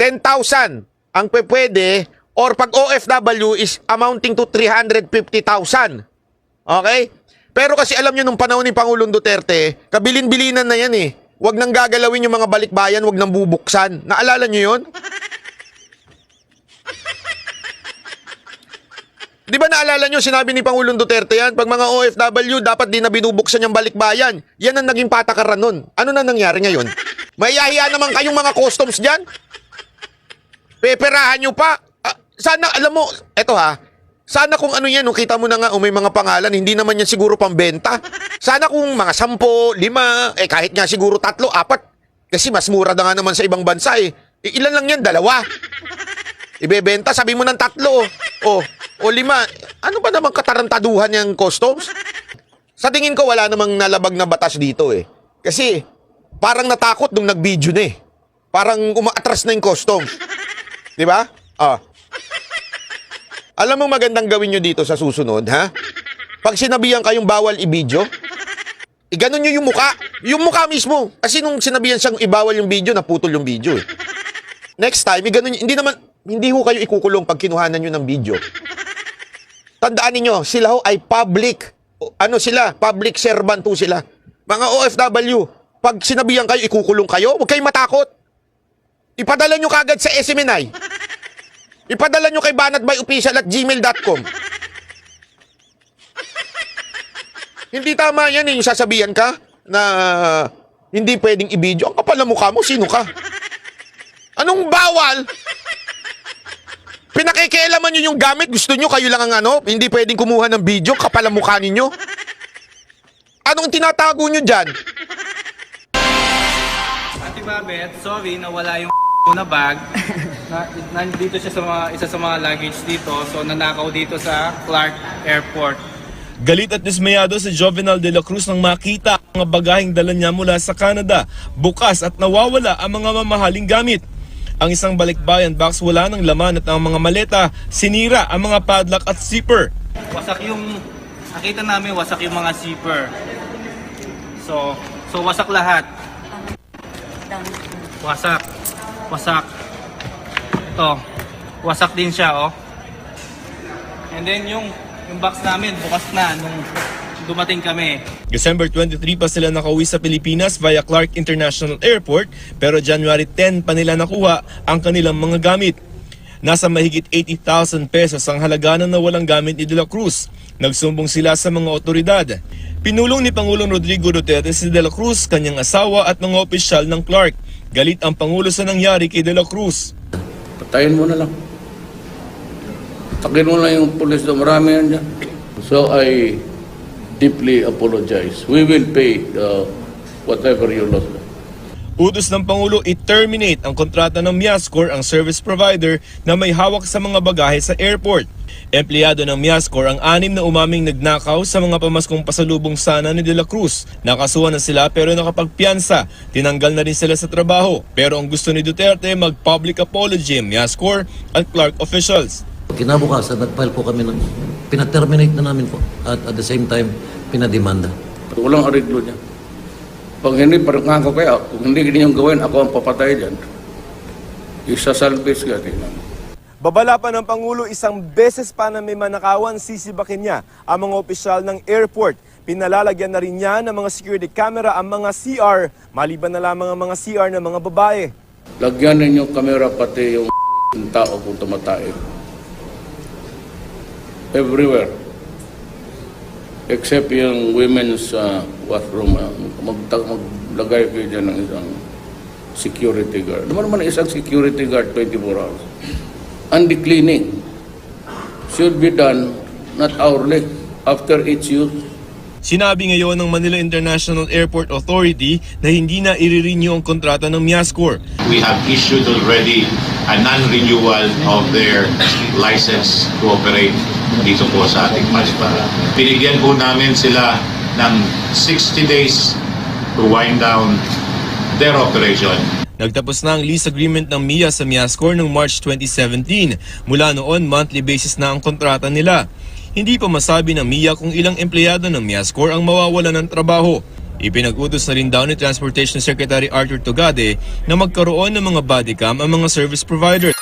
10,000 ang pwede or pag OFW is amounting to 350,000. Okay? Pero kasi alam nyo nung panahon ni Pangulong Duterte, kabilin-bilinan na yan eh. Huwag nang gagalawin yung mga balikbayan, huwag nang bubuksan. Naalala nyo yun? Di ba naalala nyo, sinabi ni Pangulong Duterte yan, pag mga OFW, dapat di na binubuksan yung balikbayan. Yan ang naging patakaran nun. Ano na nangyari ngayon? Mayahiya naman kayong mga customs dyan? Peperahan nyo pa? Ah, sana, alam mo, eto ha, sana kung ano yan, no, kita mo na nga, oh, may mga pangalan, hindi naman yan siguro pambenta. Sana kung mga sampo, lima, eh kahit nga siguro tatlo, apat. Kasi mas mura na nga naman sa ibang bansa eh. I- ilan lang yan? Dalawa. Ibebenta, sabi mo ng tatlo. O, o lima. Ano ba namang katarantaduhan yung customs? Sa tingin ko, wala namang nalabag na batas dito eh. Kasi, parang natakot nung nag-video na eh. Parang umaatras na yung customs. Di ba? Ah. Alam mo magandang gawin nyo dito sa susunod, ha? Pag sinabihan kayong bawal i-video, iganon nyo yung muka. Yung muka mismo. Kasi nung sinabihan siyang ibawal yung video, naputol yung video eh. Next time, iganon nyo. Hindi naman, hindi ho kayo ikukulong pag kinuhanan nyo ng video. Tandaan ninyo, sila ho ay public. Ano sila? Public servant ho sila. Mga OFW, pag sinabihan kayo, ikukulong kayo, huwag kayong matakot. Ipadala nyo kagad sa SMNI. Ipadala nyo kay banatbyofficial at gmail.com. Hindi tama yan eh, yung sasabihan ka na hindi pwedeng i-video. Ang kapal na mukha mo, sino ka? Anong bawal? Pinakikialaman nyo yung gamit, gusto nyo kayo lang ang ano, hindi pwedeng kumuha ng video, kapal ang mukha ninyo. Anong tinatago nyo dyan? Ate Babet, sorry nawala yung na bag. Na, nandito siya sa mga, isa sa mga luggage dito. So nanakaw dito sa Clark Airport. Galit at dismayado si Jovenel de la Cruz nang makita ang mga bagaheng dala niya mula sa Canada. Bukas at nawawala ang mga mamahaling gamit. Ang isang balikbayan box wala ng laman at ang mga maleta sinira ang mga padlock at zipper. Wasak yung, nakita namin wasak yung mga zipper. So, so wasak lahat. Wasak. Wasak. Ito. Wasak din siya, oh. And then yung, yung box namin, bukas na nung dumating kami. December 23 pa sila nakauwi sa Pilipinas via Clark International Airport pero January 10 pa nila nakuha ang kanilang mga gamit. Nasa mahigit 80,000 pesos ang halaga ng nawalang gamit ni De La Cruz. Nagsumbong sila sa mga otoridad. Pinulong ni Pangulong Rodrigo Duterte si De La Cruz, kanyang asawa at mga opisyal ng Clark. Galit ang Pangulo sa nangyari kay De La Cruz. Patayin mo na lang. Takin mo lang yung pulis doon. Marami yan dyan. So I deeply apologize. We will pay uh, whatever you lost. Utos ng Pangulo i-terminate ang kontrata ng Miascor, ang service provider na may hawak sa mga bagahe sa airport. Empleyado ng Miascor ang anim na umaming nagnakaw sa mga pamaskong pasalubong sana ni De La Cruz. Nakasuhan na sila pero nakapagpiansa. Tinanggal na rin sila sa trabaho. Pero ang gusto ni Duterte mag-public apology ang Miascor at Clark officials. Kinabukasan, nag-file po kami ng, pina-terminate na namin po. At at the same time, pinademanda. Walang ariglo dyan. Pag hindi, parang nga ako kaya, kung hindi ninyong gawin, ako ang papatay dyan. Isasalvage ka, tingnan. Babala pa ng Pangulo isang beses pa na may manakawan sisibakin niya ang mga opisyal ng airport. Pinalalagyan na rin niya ng mga security camera ang mga CR, maliban na lamang ang mga CR ng mga babae. Lagyan ninyo kamera pati yung tao kung tumatay. Everywhere. Except yung women's uh, washroom. Uh, magta- maglagay kayo dyan ng isang security guard. Naman naman isang security guard 24 hours. And the cleaning should be done not hourly after each use. Sinabi ngayon ng Manila International Airport Authority na hindi na i-renew ang kontrata ng Miascor. we have issued already a non-renewal of their license to operate dito po sa ating paliparan. Binigyan po namin sila ng 60 days to wind down their operation. Nagtapos na ang lease agreement ng MIA sa Miascor noong March 2017. Mula noon, monthly basis na ang kontrata nila. Hindi pa masabi ng MIA kung ilang empleyado ng Miascor ang mawawala ng trabaho. Ipinag-utos na rin daw ni Transportation Secretary Arthur Togade na magkaroon ng mga bodycam ang mga service provider.